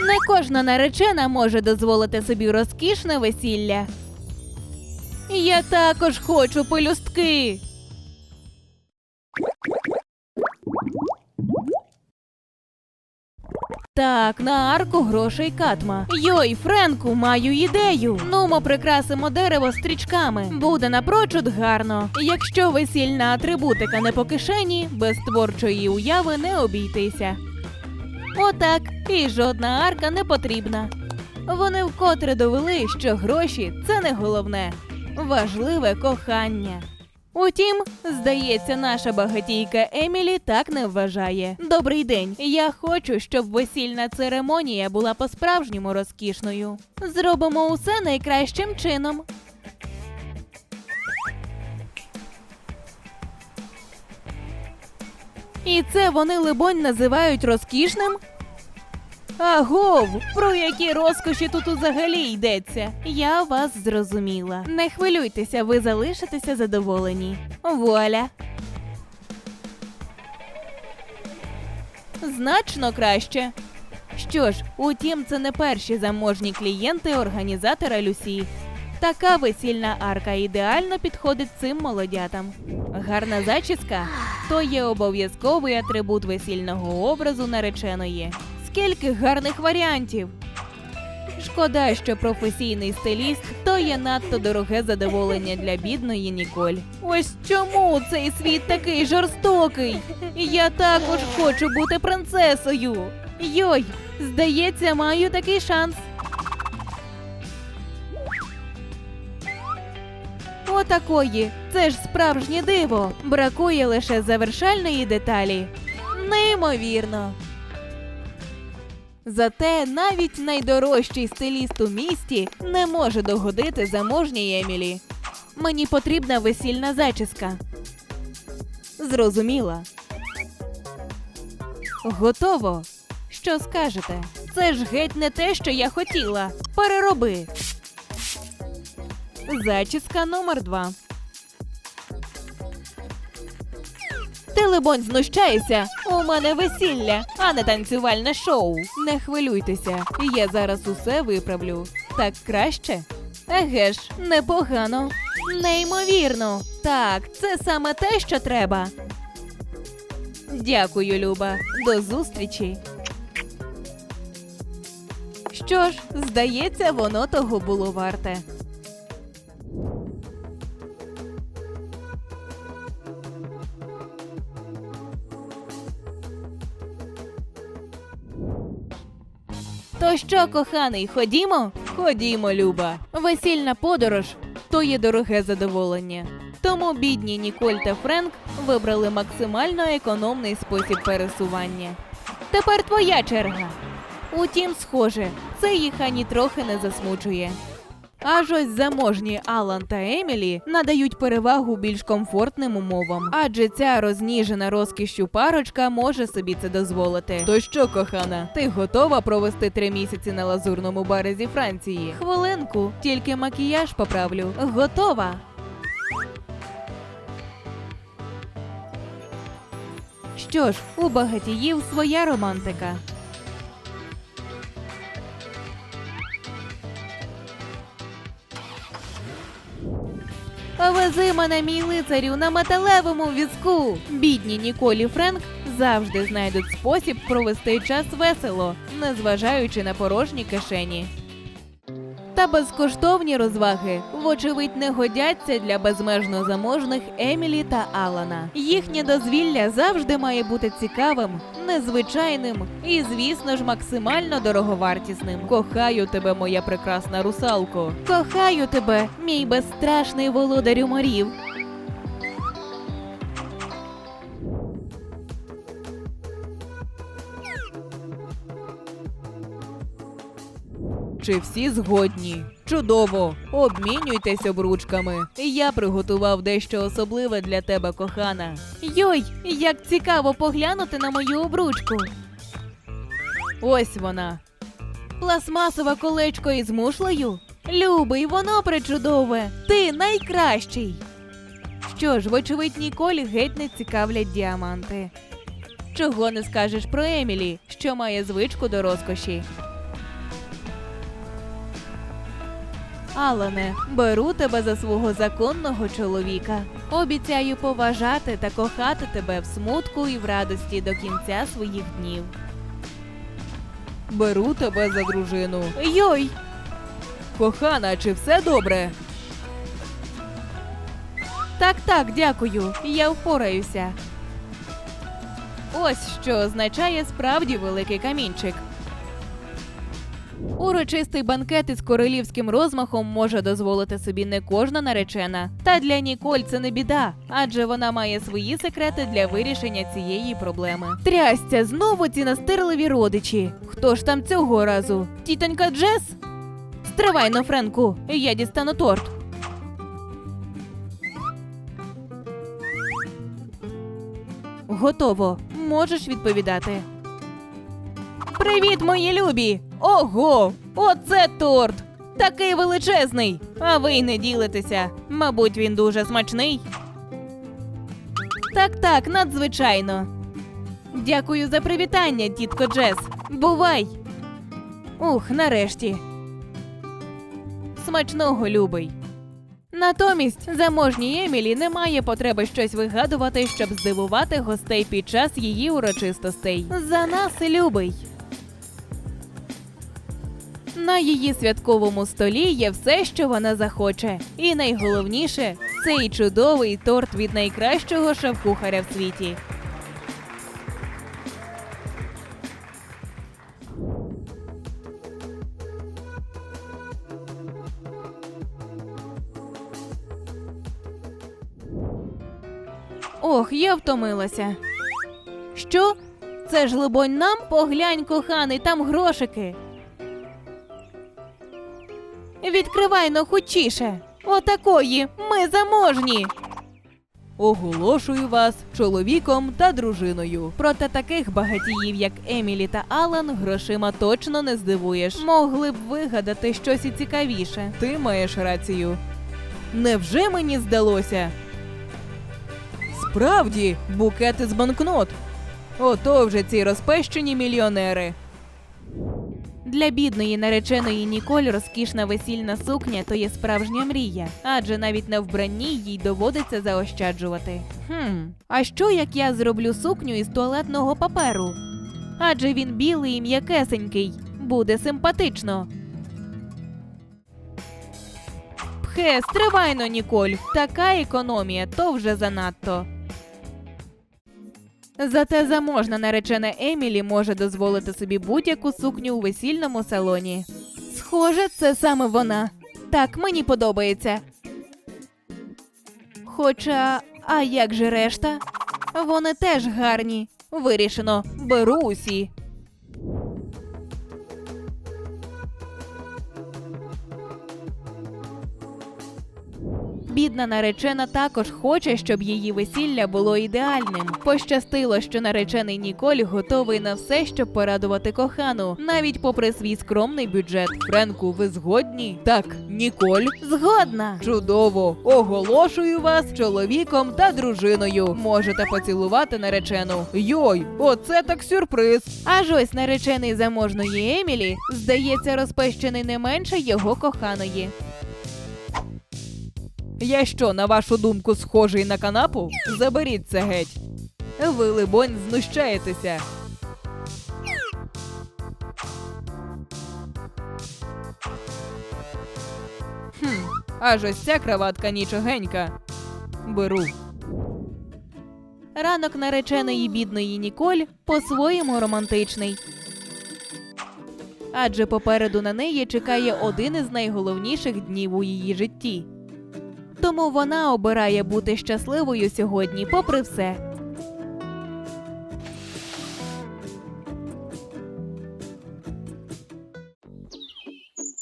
Не кожна наречена може дозволити собі розкішне весілля. Я також хочу пелюстки. Так, на арку грошей катма. Йой, Френку, маю ідею. Нумо прикрасимо дерево стрічками. Буде напрочуд гарно. Якщо весільна атрибутика не по кишені, без творчої уяви не обійтися. Отак, і жодна арка не потрібна. Вони вкотре довели, що гроші це не головне, важливе кохання. Утім, здається, наша багатійка Емілі так не вважає. Добрий день. Я хочу, щоб весільна церемонія була по-справжньому розкішною. Зробимо усе найкращим чином. І це вони, либонь, називають розкішним? Агов, про які розкоші тут взагалі йдеться? Я вас зрозуміла. Не хвилюйтеся, ви залишитеся задоволені. Вуаля. Значно краще. Що ж, утім, це не перші заможні клієнти організатора Люсі. Така весільна арка ідеально підходить цим молодятам. Гарна зачіска то є обов'язковий атрибут весільного образу нареченої. Скільки гарних варіантів! Шкода, що професійний стиліст то є надто дороге задоволення для бідної Ніколь. Ось чому цей світ такий жорстокий. Я також хочу бути принцесою. Йой, здається, маю такий шанс. Отакої. Це ж справжнє диво. Бракує лише завершальної деталі. Неймовірно. Зате навіть найдорожчий стиліст у місті не може догодити заможній Емілі. Мені потрібна весільна зачіска. Зрозуміла. Готово. Що скажете? Це ж геть не те, що я хотіла. Перероби. Зачіска номер два. Ти, либонь, знущаєшся? У мене весілля, а не танцювальне шоу. Не хвилюйтеся, я зараз усе виправлю. Так краще? Еге ж, непогано. Неймовірно. Так, це саме те, що треба. Дякую, Люба. До зустрічі. Що ж, здається, воно того було варте. То що, коханий, ходімо? Ходімо, Люба. Весільна подорож то є дороге задоволення. Тому бідні Ніколь та Френк вибрали максимально економний спосіб пересування. Тепер твоя черга. Утім, схоже, це їх ані трохи не засмучує. Аж ось заможні Алан та Емілі надають перевагу більш комфортним умовам, адже ця розніжена розкішшю парочка може собі це дозволити. То що, кохана, ти готова провести три місяці на лазурному березі Франції? Хвилинку, тільки макіяж поправлю. Готова. Що ж, у багатіїв своя романтика. Вези мене, мій лицарю, на металевому візку. Бідні Ніколі Френк завжди знайдуть спосіб провести час весело, незважаючи на порожні кишені. Та безкоштовні розваги, вочевидь, не годяться для безмежно заможних Емілі та Алана. Їхнє дозвілля завжди має бути цікавим, незвичайним і, звісно ж, максимально дороговартісним. Кохаю тебе, моя прекрасна русалко. Кохаю тебе, мій безстрашний володарю морів. Чи всі згодні? Чудово! Обмінюйтесь обручками. Я приготував дещо особливе для тебе, кохана. Йой, як цікаво поглянути на мою обручку. Ось вона. Пластмасове колечко із мушлею. Любий, воно причудове. Ти найкращий. Що ж, вочевидь, Ніколі геть не цікавлять діаманти. Чого не скажеш про Емілі, що має звичку до розкоші. Алане, беру тебе за свого законного чоловіка. Обіцяю поважати та кохати тебе в смутку і в радості до кінця своїх днів. Беру тебе за дружину. Йой! Кохана, чи все добре? Так, так, дякую. Я впораюся. Ось що означає справді великий камінчик. Урочистий банкет із королівським розмахом може дозволити собі не кожна наречена. Та для Ніколь це не біда, адже вона має свої секрети для вирішення цієї проблеми. Трясця, знову ці настирливі родичі. Хто ж там цього разу? Тітонька Джес? Стривай но, Френку, я дістану торт. Готово. Можеш відповідати. Привіт, мої любі! Ого! Оце торт! Такий величезний! А ви й не ділитеся. Мабуть, він дуже смачний. Так, так, надзвичайно. Дякую за привітання, тітко Джес. Бувай! Ух, нарешті. Смачного, любий. Натомість заможній Емілі немає потреби щось вигадувати, щоб здивувати гостей під час її урочистостей. За нас, любий. На її святковому столі є все, що вона захоче. І найголовніше цей чудовий торт від найкращого шеф-кухаря в світі. Ох, я втомилася. Що? Це ж либонь нам? Поглянь, коханий, там грошики. Відкривай но хутчіше. Отакої. Ми заможні. Оголошую вас чоловіком та дружиною. Проте таких багатіїв, як Емілі та Алан, грошима точно не здивуєш. Могли б вигадати щось і цікавіше. Ти маєш рацію. Невже мені здалося? Справді, букети з банкнот. Ото вже ці розпещені мільйонери. Для бідної нареченої Ніколь розкішна весільна сукня то є справжня мрія, адже навіть на вбранні їй доводиться заощаджувати. Хм, а що як я зроблю сукню із туалетного паперу? Адже він білий і м'якесенький, буде симпатично. Пхе, стривайно, Ніколь. Така економія то вже занадто. Зате заможна наречена Емілі може дозволити собі будь-яку сукню у весільному салоні. Схоже, це саме вона. Так, мені подобається. Хоча, а як же решта? Вони теж гарні. Вирішено, беру усі. Бідна наречена також хоче, щоб її весілля було ідеальним. Пощастило, що наречений Ніколь готовий на все, щоб порадувати кохану, навіть попри свій скромний бюджет. Френку, ви згодні? Так, Ніколь. Згодна. Чудово! Оголошую вас чоловіком та дружиною. Можете поцілувати наречену. Йой, оце так сюрприз. Аж ось наречений заможної Емілі, здається, розпещений не менше його коханої. Я що, на вашу думку, схожий на канапу? Заберіть це геть. Ви, либонь, знущаєтеся. Хм, аж ось ця краватка нічогенька. Беру. Ранок нареченої бідної Ніколь по-своєму романтичний. Адже попереду на неї чекає один із найголовніших днів у її житті. Тому вона обирає бути щасливою сьогодні, попри все.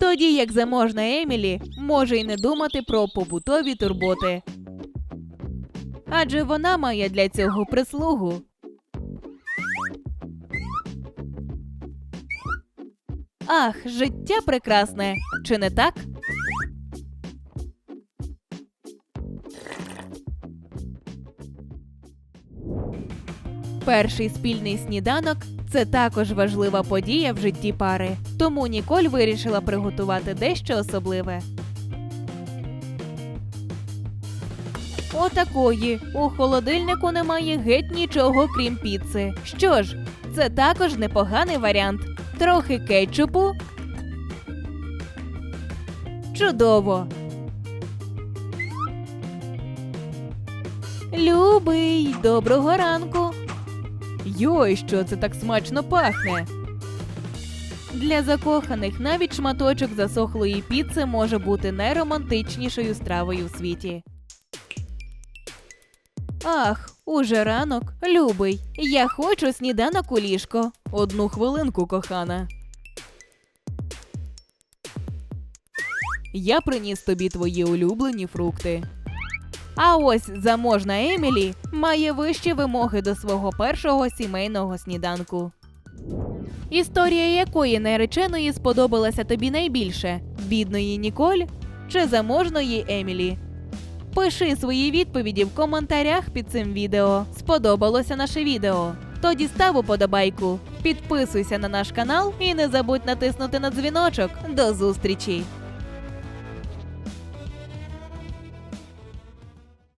Тоді як заможна Емілі може й не думати про побутові турботи. Адже вона має для цього прислугу. Ах, життя прекрасне, чи не так? Перший спільний сніданок це також важлива подія в житті пари. Тому Ніколь вирішила приготувати дещо особливе. Отакої у холодильнику немає геть нічого, крім піци. Що ж, це також непоганий варіант. Трохи кетчупу. Чудово. Любий, доброго ранку. Йой, що це так смачно пахне. Для закоханих навіть шматочок засохлої піци може бути найромантичнішою стравою у світі. Ах, уже ранок. Любий, я хочу сніданок у ліжко. Одну хвилинку, кохана. Я приніс тобі твої улюблені фрукти. А ось заможна Емілі має вищі вимоги до свого першого сімейного сніданку. Історія якої нареченої сподобалася тобі найбільше: бідної Ніколь чи заможної Емілі? Пиши свої відповіді в коментарях під цим відео. Сподобалося наше відео? Тоді став уподобайку, підписуйся на наш канал і не забудь натиснути на дзвіночок. До зустрічі!